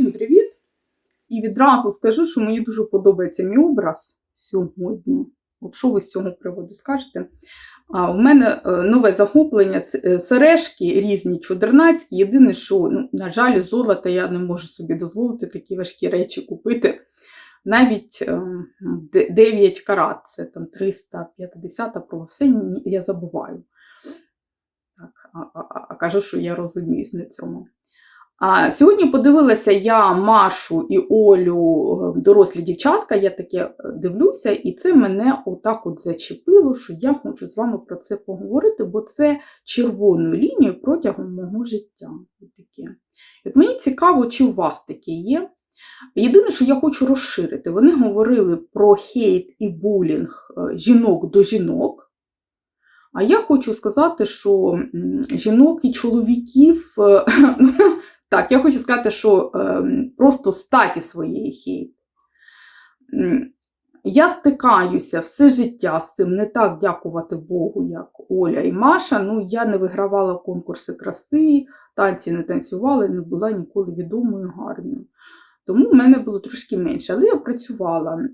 Всім привіт! І відразу скажу, що мені дуже подобається мій образ сьогодні. От що ви з цього приводу скажете? А, У мене е, нове захоплення е, сережки різні, чудернацькі. Єдине, що, ну, на жаль, золота я не можу собі дозволити такі важкі речі купити. Навіть е, 9 карат, це там 350 проба, все я забуваю. Так, а, а- а кажу, що я розуміюсь на цьому. Сьогодні подивилася я Машу і Олю, е, дорослі дівчатка, я таке е, дивлюся, і це мене отак от зачепило, що я хочу з вами про це поговорити, бо це червоною лінією протягом мого життя. Таке. От мені цікаво, чи у вас таке є. Єдине, що я хочу розширити, вони говорили про хейт і булінг е, жінок до жінок. А я хочу сказати, що жінок і чоловіків, е, так, я хочу сказати, що ем, просто статі своєї хейт. Я стикаюся все життя з цим, не так дякувати Богу, як Оля і Маша. Ну, я не вигравала конкурси краси, танці не танцювала, не була ніколи відомою гарною. Тому в мене було трошки менше. Але я працювала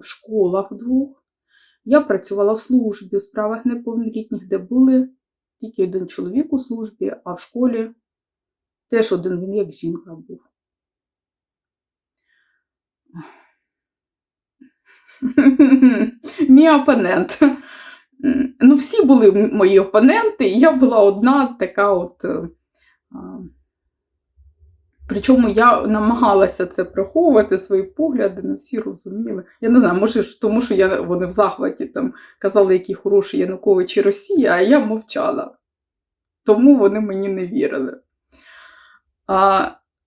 в школах двох. Я працювала в службі у справах неповнолітніх, де були тільки один чоловік у службі, а в школі теж один він як жінка був. Мій опонент. Ну, всі були мої опоненти, і я була одна така от. е, Причому я намагалася це приховувати, свої погляди, не всі розуміли. Я не знаю, може, тому що я, вони в захваті там казали, які хороші Янукович і Росія, а я мовчала. Тому вони мені не вірили.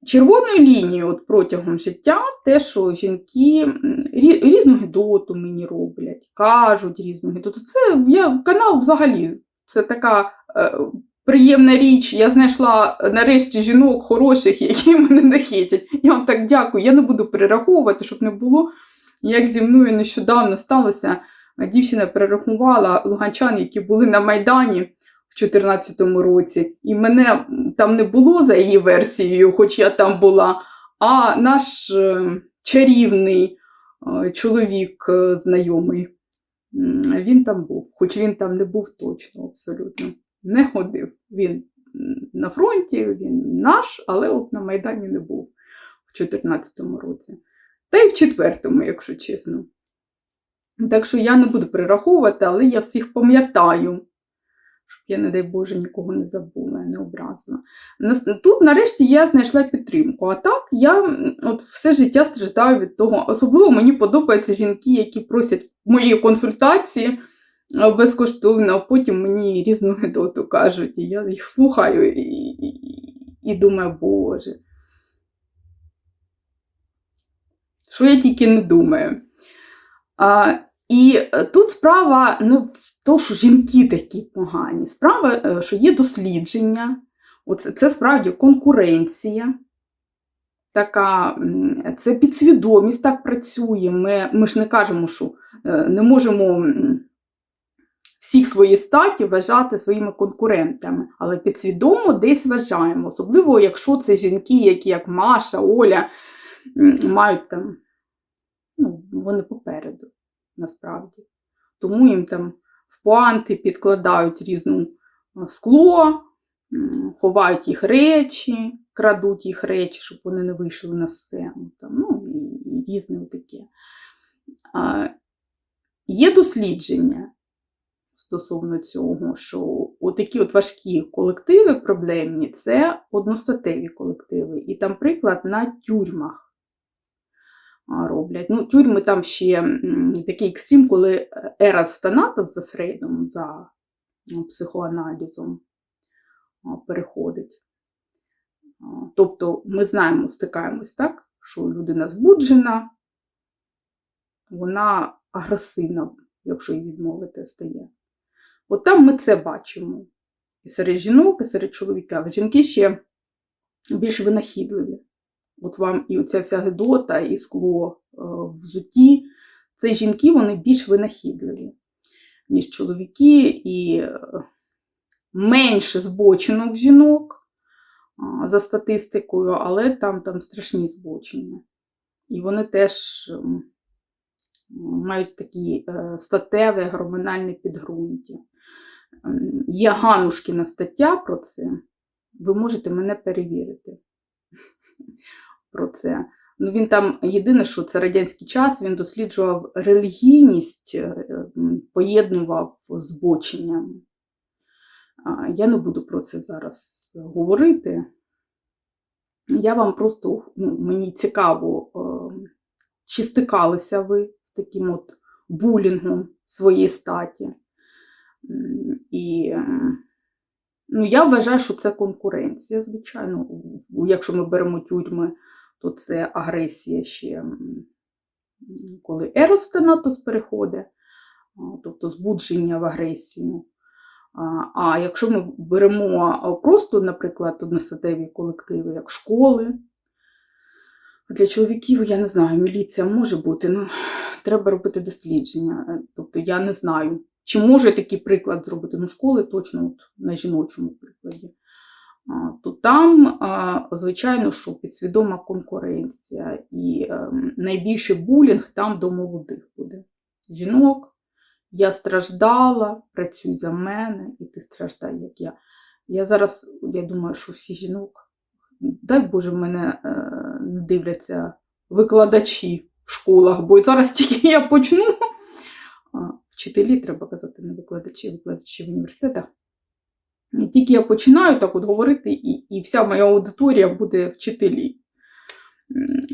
Червоною лінією от протягом життя те, що жінки різну гідоту мені роблять, кажуть різну гідоту. Це я, канал взагалі, це така е, приємна річ. Я знайшла нарешті жінок хороших, які мене не хейтять. Я вам так дякую. Я не буду перераховувати, щоб не було. Як зі мною нещодавно сталося, дівчина перерахувала луганчан, які були на Майдані 2014 році, і мене там не було за її версією, хоч я там була. А наш е, чарівний е, чоловік, е, знайомий, він там був, хоч він там не був точно, абсолютно. Не ходив. Він на фронті, він наш, але от на Майдані не був в 2014 році. Та й в четвертому, якщо чесно. Так що я не буду перераховувати, але я всіх пам'ятаю, щоб я, не дай Боже, нікого не забула, не образила. Тут, нарешті, я знайшла підтримку. А так, я от все життя страждаю від того. Особливо мені подобаються жінки, які просять мої консультації безкоштовно, а потім мені різну гидоту кажуть. І я їх слухаю і, і, і думаю, Боже. Що я тільки не думаю. А, і е, тут справа не в тому, що жінки такі погані. Справа, е, що є дослідження, Оце, це справді конкуренція. Така, це підсвідомість так працює. Ми, ми ж не кажемо, що е, не можемо всіх свої статі вважати своїми конкурентами, але підсвідомо десь вважаємо. Особливо, якщо це жінки, які як Маша, Оля, мають там, ну, вони попереду, насправді. Тому їм там в пуанти підкладають різну е, скло, ховають їх речі, крадуть їх речі, щоб вони не вийшли на сцену. Там, ну, і, різне таке. Є дослідження стосовно цього, що такі от важкі колективи проблемні це одностатеві колективи. І там приклад на тюрмах роблять. Ну, тюрми там ще такий екстрім, коли Ерас Танатас за Фрейдом, за психоаналізом переходить. Тобто ми знаємо, стикаємось так, що людина збуджена, вона агресивна, якщо її відмовити, стає. От там ми це бачимо. І серед жінок, і серед чоловіків. А Жінки ще більш винахідливі. От вам і оця вся гидота, і скло е, в взутті. Це жінки, вони більш винахідливі, ніж чоловіки, і е, менше збочинок жінок. за статистикою, але там, там страшні збочення. І вони теж мають такі е, статеве гормональне підґрунтя. Є Ганушкіна стаття про це. Ви можете мене перевірити про це. Ну, він там єдине, що це радянський час, він досліджував релігійність, е, поєднував з збоченнями. А, Я не буду про це зараз говорити. Я вам просто ну, мені цікаво, е, чи стикалися ви з таким от булінгом своєї статі. І ну, я вважаю, що це конкуренція, звичайно. Якщо ми беремо тюрми, то це агресія ще, коли ерос в тенатус переходить, тобто збудження в агресію. А, якщо ми беремо просто, наприклад, одностатеві колективи, як школи, для чоловіків, я не знаю, міліція може бути, ну, треба робити дослідження. Е, Тобто я не знаю, чи можу я такий приклад зробити. Ну, школи точно от, на жіночому прикладі. То там, звичайно, що підсвідома конкуренція, і ем, найбільший булінг там до молодих буде. Жінок, я страждала, працюй за мене, і ти страждай, як я. Я зараз, я думаю, що всі жінок, дай Боже, мене е, не дивляться викладачі в школах, бо зараз тільки я почну. Вчителі, треба казати, не викладачі, викладачі в університетах. Тільки я починаю так от говорити, і, і вся моя аудиторія буде вчителі.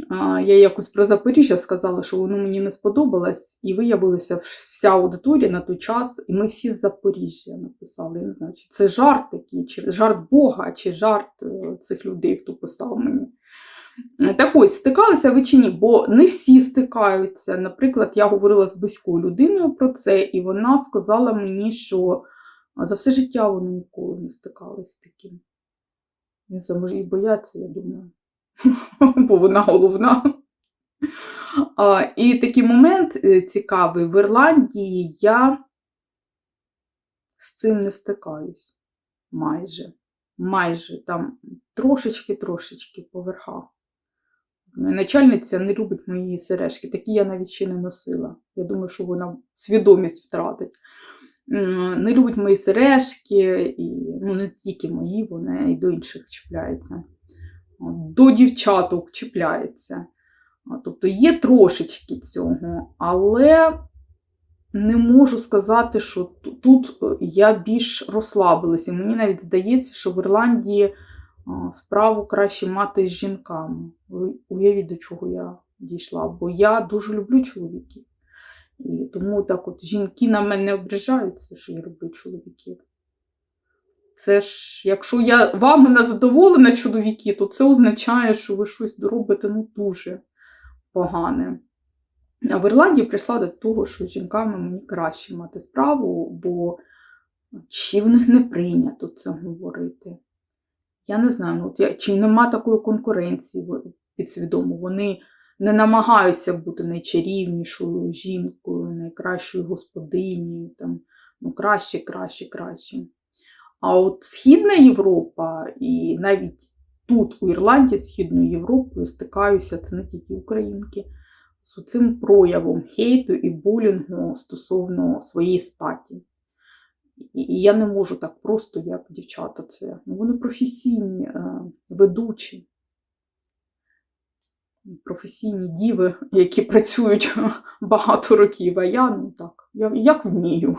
А, я якось про Запоріжжя сказала, що воно мені не сподобалось, і виявилося вся аудиторія на той час, і ми всі з Запоріжжя написали. Я не знаю, чи це жарт такий, чи жарт Бога, чи жарт е, цих людей, хто писав мені. Так ось, стикалися ви чи ні? Бо не всі стикаються. Наприклад, я говорила з близькою людиною про це, і вона сказала мені, що за все життя вони ніколи не стикалися з таким. Він це може і бояться, я думаю. Бо вона головна. А, і такий момент е, цікавий. В Ірландії я з цим не стикаюсь. Майже. Майже там трошечки-трошечки по верхах. Начальниця не любить мої сережки, такі я навіть ще не носила. Я думаю, що вона свідомість втратить. М, Не любить мої сережки, і ну, не тільки мої, вона і до інших чіпляється. До дівчаток чіпляється. Тобто є трошечки цього, але не можу сказати, що тут е, я більш розслабилася. Мені навіть здається, що в Ірландії справу краще мати з жінками. Уявіть, до чого я дійшла, бо я дуже люблю чоловіків. І тому так от жінки на мене ображаються, що я люблю чоловіків. Це ж, якщо я вами не задоволена, чоловіки, то це означає, що ви щось робите ну, дуже погане. А в Ірландії прийшла до того, що з жінками мені краще мати справу, бо чи в них не прийнято це говорити. Я не знаю, ну, от я, чи нема такої конкуренції підсвідомо. Вони не намагаються бути найчарівнішою жінкою, найкращою господинею, там, ну, краще, краще, краще. А от Східна Європа, і навіть тут, у Ірландії, Східною Європою, стикаюся, це не тільки українки, з цим проявом хейту і булінгу стосовно своєї статі. І і я не можу так просто, як дівчата, це. Ну, вони професійні, е, ведучі, професійні діви, які працюють багато років, а я ну так, я, як вмію.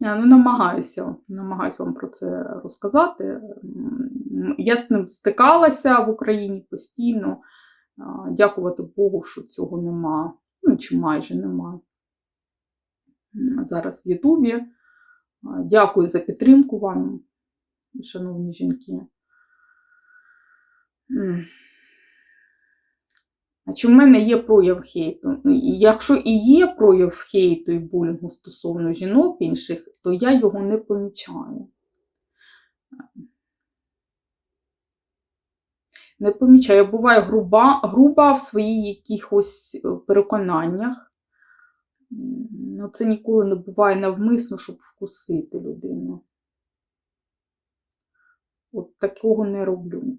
Я, Ну, намагаюся, намагаюся вам про це розказати. Я з ним стикалася в Україні постійно. Дякувати Богу, що цього нема, ну чи майже нема. Зараз в Ютубі. Дякую за підтримку вам, шановні жінки. А чи в мене є прояв хейту? Якщо і є прояв хейту і булінгу стосовно жінок інших, то я його не помічаю. Не помічаю. Я буваю груба, груба в своїх якихось е, переконаннях. Ну, це ніколи не буває навмисно, щоб вкусити людину. от такого не роблю.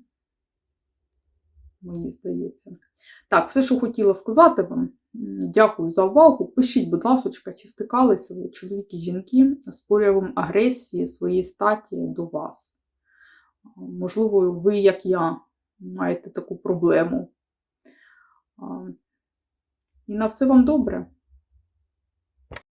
Мені здається. Так, все, що хотіла сказати вам. Дякую за увагу. Пишіть, будь ласка, чи стикалися ви чоловіки жінки з проявом агресії своєї статі до вас. Можливо, ви, як я, маєте таку проблему. І на все вам добре.